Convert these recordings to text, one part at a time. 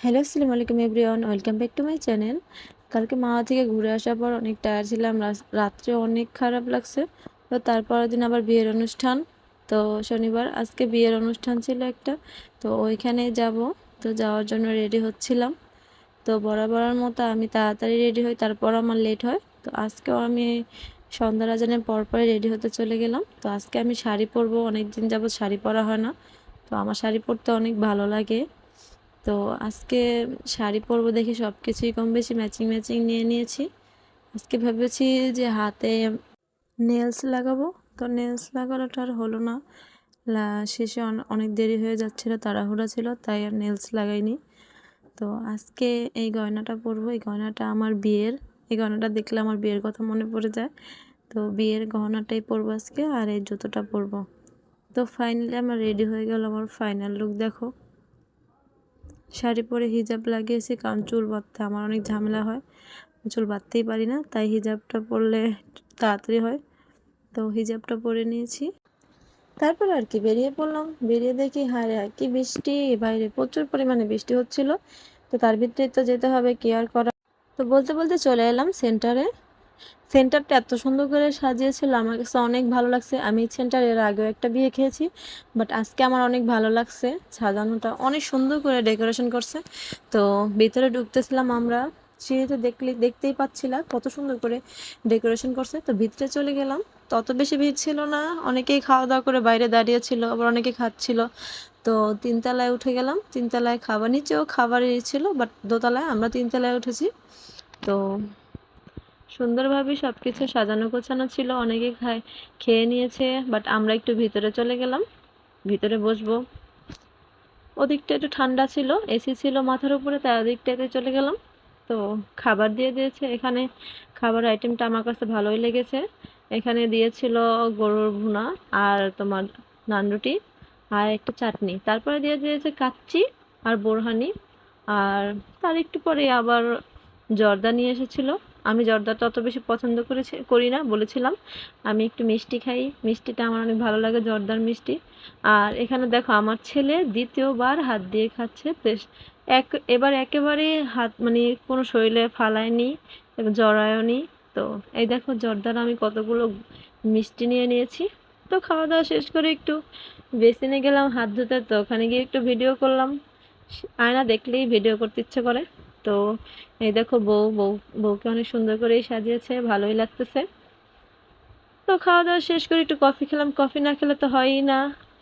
Hello, আসসালামু আলাইকুম everyone, welcome back to my channel. কালকে মাওয়া থেকে ঘুরে আসার পর অনেক টায়ার ছিলাম রাত্রে অনেক খারাপ লাগছে। তো তারপরের দিন আবার বিয়ের অনুষ্ঠান। তো শনিবার, আজকে বিয়ের অনুষ্ঠান ছিল একটা। তো ওইখানে যাব। তো যাওয়ার জন্য রেডি হচ্ছিলাম। তো বরাবরের মতো আমি তাড়াতাড়ি রেডি হই, তারপর আমার লেট হয়। তো আজকেও আমি সন্ধ্যা রাজানের পর পরে রেডি হতে চলে গেলাম। তো আজকে আমি শাড়ি পরবো অনেক দিন যাবত শাড়ি পরা হয় না। তো আমার শাড়ি পরতে অনেক ভালো লাগে। তো আজকে শাড়ি পরবো দেখে সব কিছুই কম বেশি ম্যাচিং ম্যাচিং নিয়ে নিয়েছি। আজকে ভেবেছি যে হাতে নেলস লাগাবো। তো নেলস লাগানোটা আর হলো না। শেষে অন- অনেক দেরি হয়ে যাচ্ছিল, তাড়াহুড়া ছিল, তাই আর নেলস লাগাইনি। তো আজকে এই গয়নাটা পরবো। এই গয়নাটা আমার বিয়ের, এই গয়নাটা দেখলে আমার বিয়ের কথা মনে পড়ে যায়। তো বিয়ের গহনাটাই পরবো আজকে, আর এই জুতোটা পরবো। তো ফাইনালি আমার রেডি হয়ে গেল আমার ফাইনাল লুক দেখো। শাড়ি পরে হিজাব লাগিয়েছি, কারণ চুল বাঁধতে আমার অনেক ঝামেলা হয়। চুল বাঁধতেই পারি না, তাই হিজাবটা পরলে তাড়াতাড়ি হয়। তো হিজাবটা পরে নিয়েছি। তারপর আর কি বেরিয়ে পড়লাম। বেরিয়ে দেখি, হায় হায় কি বৃষ্টি! বাইরে প্রচুর পরিমাণে বৃষ্টি হচ্ছিল। তো তার ভিতরে তো যেতে হবে কেয়ার করা? তো বলতে বলতে চলে এলাম সেন্টারে সেন্টারটা এত সুন্দর করে সাজিয়েছিল, আমার কাছে অনেক ভালো লাগছে। আমি সেন্টার এর আগেও একটা বিয়ে খেয়েছি বাট আজকে আমার অনেক ভালো লাগছে। সাজানোটা অনেক সুন্দর করে ডেকোরেশন করছে। তো ভিতরে ঢুকতেছিলাম আমরা, সিঁড়িতে দেখলে, দেখতেই পাচ্ছিলাম কত সুন্দর করে ডেকোরেশন করছে। তো ভিতরে চলে গেলাম, তত বেশি ভিড় ছিল না, অনেকেই খাওয়া দাওয়া করে বাইরে দাঁড়িয়ে ছিল আবার অনেকে খাচ্ছিল। তো তিনতলায় উঠে গেলাম, তিনতলায় খাবার, নিচেও খাবারই ছিল বাট দোতলায় আমরা তিনতলায় উঠেছি। তো সুন্দরভাবে সব কিছু সাজানো গোছানো ছিল, অনেকে খায়, খেয়ে নিয়েছে বাট আমরা একটু ভিতরে চলে গেলাম। ভিতরে বসবো। ওদিকটা একটু ঠান্ডা ছিল এসি ছিল মাথার উপরে, তাই ওদিকটাতে চলে গেলাম। তো খাবার দিয়ে দিয়েছে। এখানে খাবার আইটেমটা আমার কাছে ভালোই লেগেছে। এখানে দিয়েছিল গরুর ভুনা আর তোমার নান রুটি আর একটা চাটনি। তারপরে দিয়ে দিয়েছে কাচ্চি আর বোরহানি। আর তার একটু পরে আবার জর্দা নিয়ে এসেছিল। আমি জর্দাটা অত বেশি পছন্দ করেছি, করি না, বলেছিলাম। আমি একটু মিষ্টি খাই, মিষ্টিটা আমার অনেক ভালো লাগে, জর্দার মিষ্টি। আর এখানে দেখো, আমার ছেলে দ্বিতীয়বার হাত দিয়ে খাচ্ছে। এক, এবার একেবারে হাত মানে কোনো শরীরে ফালায়নি জড়ায়নি। তো এই দেখো, জর্দার আমি কতগুলো মিষ্টি নিয়ে নিয়েছি। তো খাওয়া দাওয়া শেষ করে একটু বেসিনে গেলাম, হাত ধুতে। তো ওখানে গিয়ে একটু ভিডিও করলাম। আয়না দেখলেই ভিডিও করতে ইচ্ছে করে। তো এই দেখো বউ বউ, বউকে অনেক সুন্দর করেই সাজিয়েছে, ভালোই লাগতেছে। তো খাওয়া দাওয়া শেষ করে একটু কফি খেলাম। কফি না খেলে তো হয়ই না।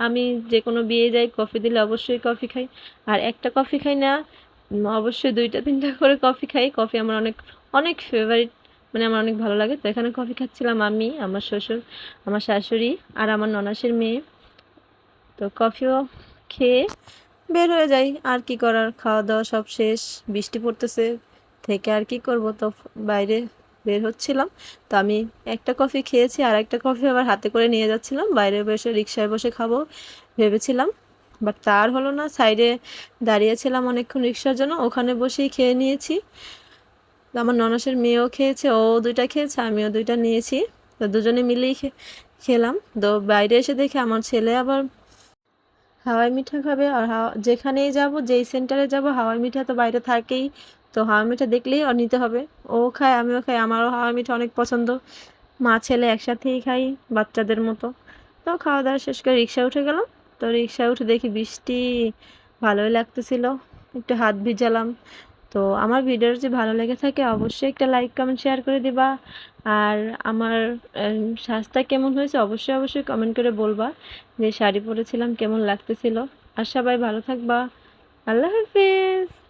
আমি যে কোনো বিয়ে যাই, কফি দিলে অবশ্যই কফি খাই। আর একটা কফি খাই না অবশ্যই দুইটা তিনটা করে কফি খাই। কফি আমার অনেক অনেক ফেভারিট মানে আমার অনেক ভালো লাগে। তো এখানে কফি খাচ্ছিলাম আমি, আমার শ্বশুর, আমার শাশুড়ি আর আমার ননাসের মেয়ে। তো কফিও খেয়ে বের হয়ে যাই। আর কি করার? খাওয়া দাওয়া সব শেষ। বৃষ্টি পড়তেছে। থেকে আর কি করব? তো বাইরে বের হচ্ছিলাম। তো আমি একটা কফি খেয়েছি, আর একটা কফি আবার হাতে করে নিয়ে যাচ্ছিলাম। বাইরে বসে রিক্সায় বসে খাব ভেবেছিলাম। বাট তার হলো না। সাইডে দাঁড়িয়েছিলাম অনেকক্ষণ রিক্সার জন্য। ওখানে বসেই খেয়ে নিয়েছি। আমার ননসের মেয়েও খেয়েছে, ও দুইটা খেয়েছে, আমিও দুইটা নিয়েছি। তো দুজনে মিলেই খেলাম। তো বাইরে এসে দেখে আমার ছেলে আবার হাওয়াই মিঠা খাবে আর হাওয়া, যেখানেই যাব, যেই সেন্টারে যাব, হাওয়াই মিঠা তো বাইরে থাকেই। তো হাওয়াই মিঠা দেখলেই আর নিতে হবে। ও খায়, আমিও খাই, আমারও হাওয়াই মিঠা অনেক পছন্দ। মা, ছেলে একসাথেই খাই বাচ্চাদের মতো। তো খাওয়া দাওয়া শেষ করে রিক্সা উঠে গেলাম। তো রিক্সা উঠে দেখি বৃষ্টি, ভালোই লাগতেছিল। একটু হাত ভিজালাম। তো আমার ভিডিও যদি ভালো লেগে থাকে, অবশ্যই একটা লাইক কমেন্ট শেয়ার করে দিবা। আর আমার সাজটা কেমন হয়েছে অবশ্যই অবশ্যই কমেন্ট করে বলবা যে শাড়ি পরেছিলাম, কেমন লাগতেছিল। আর সবাই ভালো থাকবা। আল্লাহ হাফিজ।